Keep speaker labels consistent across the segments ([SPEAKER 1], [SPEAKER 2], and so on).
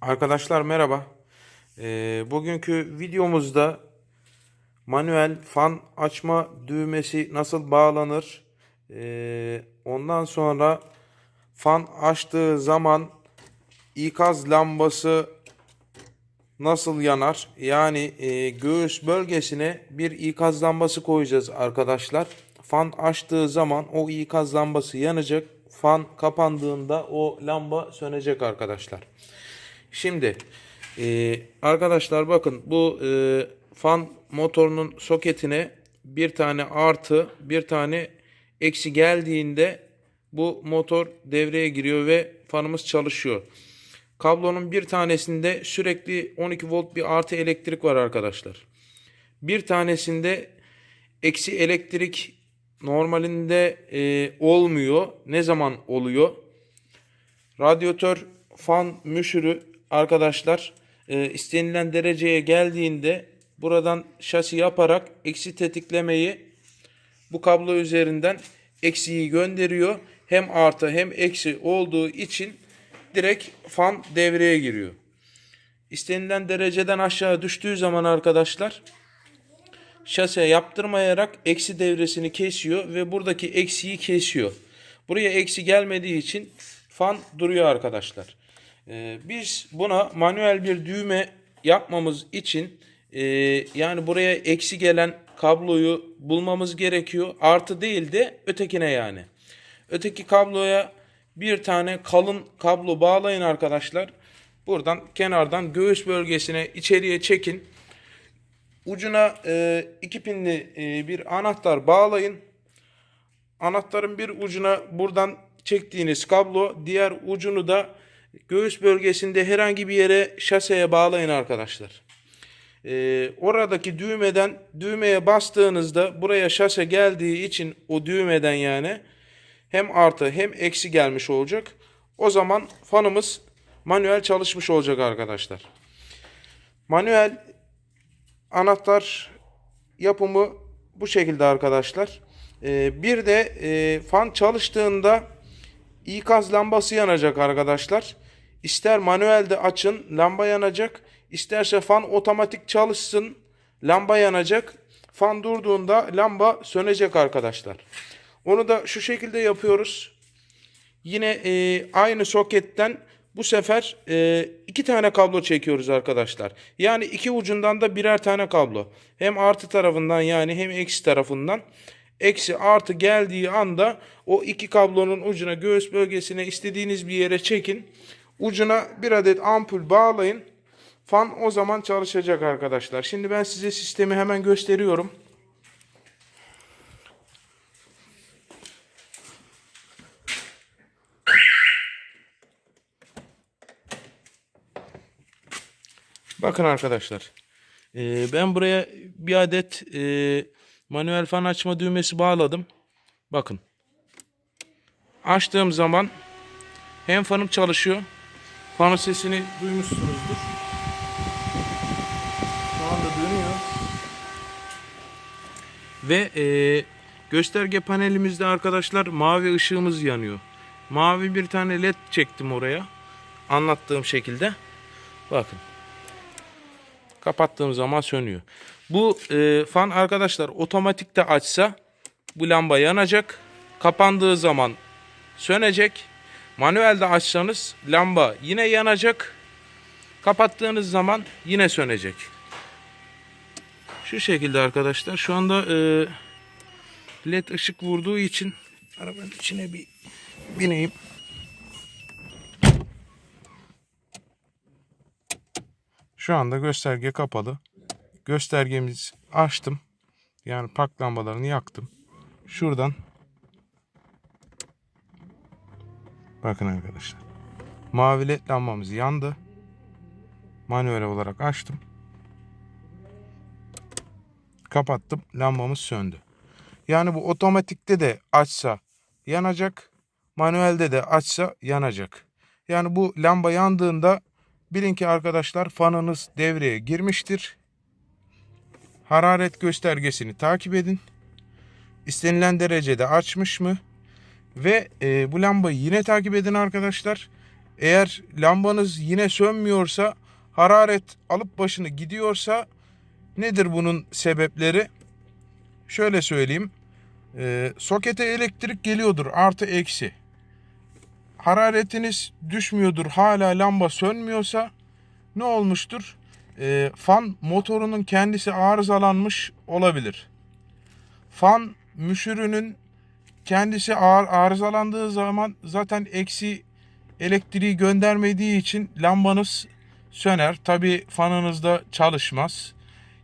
[SPEAKER 1] Arkadaşlar merhaba. Ee, bugünkü videomuzda manuel fan açma düğmesi nasıl bağlanır? Ee, ondan sonra fan açtığı zaman ikaz lambası nasıl yanar? Yani e, göğüs bölgesine bir ikaz lambası koyacağız arkadaşlar. Fan açtığı zaman o ikaz lambası yanacak. Fan kapandığında o lamba sönecek arkadaşlar. Şimdi e, arkadaşlar bakın bu e, fan motorunun soketine bir tane artı bir tane eksi geldiğinde bu motor devreye giriyor ve fanımız çalışıyor. Kablonun bir tanesinde sürekli 12 volt bir artı elektrik var arkadaşlar. Bir tanesinde eksi elektrik normalinde e, olmuyor. Ne zaman oluyor? Radyatör fan müşürü arkadaşlar e, istenilen dereceye geldiğinde buradan şasi yaparak eksi tetiklemeyi bu kablo üzerinden eksiyi gönderiyor. Hem artı hem eksi olduğu için direkt fan devreye giriyor. İstenilen dereceden aşağı düştüğü zaman arkadaşlar şase yaptırmayarak eksi devresini kesiyor ve buradaki eksiyi kesiyor. Buraya eksi gelmediği için fan duruyor arkadaşlar. Ee, biz buna manuel bir düğme yapmamız için e, yani buraya eksi gelen kabloyu bulmamız gerekiyor. Artı değil de ötekine yani. Öteki kabloya bir tane kalın kablo bağlayın arkadaşlar. Buradan kenardan göğüs bölgesine içeriye çekin. Ucuna e, iki pinli e, bir anahtar bağlayın. Anahtarın bir ucuna buradan çektiğiniz kablo, diğer ucunu da göğüs bölgesinde herhangi bir yere şaseye bağlayın arkadaşlar. Ee, oradaki düğmeden düğmeye bastığınızda buraya şase geldiği için o düğmeden yani hem artı hem eksi gelmiş olacak. O zaman fanımız manuel çalışmış olacak arkadaşlar. Manuel anahtar yapımı bu şekilde arkadaşlar. Ee, bir de e, fan çalıştığında ikaz lambası yanacak arkadaşlar. İster manuelde açın lamba yanacak. İsterse fan otomatik çalışsın lamba yanacak. Fan durduğunda lamba sönecek arkadaşlar. Onu da şu şekilde yapıyoruz. Yine e, aynı soketten bu sefer e, iki tane kablo çekiyoruz arkadaşlar. Yani iki ucundan da birer tane kablo. Hem artı tarafından yani hem eksi tarafından. Eksi artı geldiği anda o iki kablonun ucuna göğüs bölgesine istediğiniz bir yere çekin. Ucuna bir adet ampul bağlayın. Fan o zaman çalışacak arkadaşlar. Şimdi ben size sistemi hemen gösteriyorum. Bakın arkadaşlar. Ben buraya bir adet manuel fan açma düğmesi bağladım. Bakın. Açtığım zaman hem fanım çalışıyor. Fanın sesini duymuşsunuzdur. Şu anda dönüyor. Ve e, gösterge panelimizde arkadaşlar mavi ışığımız yanıyor. Mavi bir tane led çektim oraya. Anlattığım şekilde. Bakın. Kapattığım zaman sönüyor. Bu e, fan arkadaşlar otomatikte açsa bu lamba yanacak. Kapandığı zaman sönecek. Manuelde açsanız lamba yine yanacak. Kapattığınız zaman yine sönecek. Şu şekilde arkadaşlar. Şu anda e, led ışık vurduğu için arabanın içine bir bineyim. Şu anda gösterge kapalı. Göstergemizi açtım. Yani park lambalarını yaktım. Şuradan Bakın arkadaşlar. Mavi led lambamız yandı. Manuel olarak açtım. Kapattım. Lambamız söndü. Yani bu otomatikte de açsa yanacak. Manuelde de açsa yanacak. Yani bu lamba yandığında bilin ki arkadaşlar fanınız devreye girmiştir. Hararet göstergesini takip edin. İstenilen derecede açmış mı? Ve e, bu lambayı yine takip edin arkadaşlar. Eğer lambanız yine sönmüyorsa, hararet alıp başını gidiyorsa nedir bunun sebepleri? Şöyle söyleyeyim. Ee, sokete elektrik geliyordur artı eksi. Hararetiniz düşmüyordur hala lamba sönmüyorsa ne olmuştur? Ee, fan motorunun kendisi arızalanmış olabilir. Fan müşürünün kendisi ar- arızalandığı zaman zaten eksi elektriği göndermediği için lambanız söner. Tabi fanınız da çalışmaz.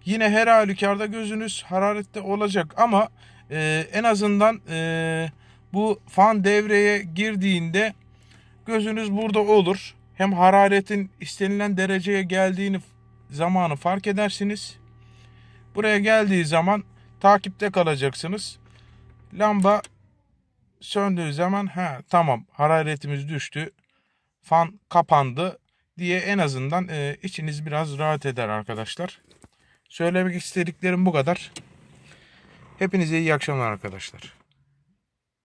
[SPEAKER 1] Yine her halükarda gözünüz hararette olacak ama e, en azından e, bu fan devreye girdiğinde gözünüz burada olur. Hem hararetin istenilen dereceye geldiğini zamanı fark edersiniz. Buraya geldiği zaman takipte kalacaksınız. Lamba söndüğü zaman ha tamam hararetimiz düştü. Fan kapandı diye en azından e, içiniz biraz rahat eder arkadaşlar. Söylemek istediklerim bu kadar. Hepinize iyi akşamlar arkadaşlar.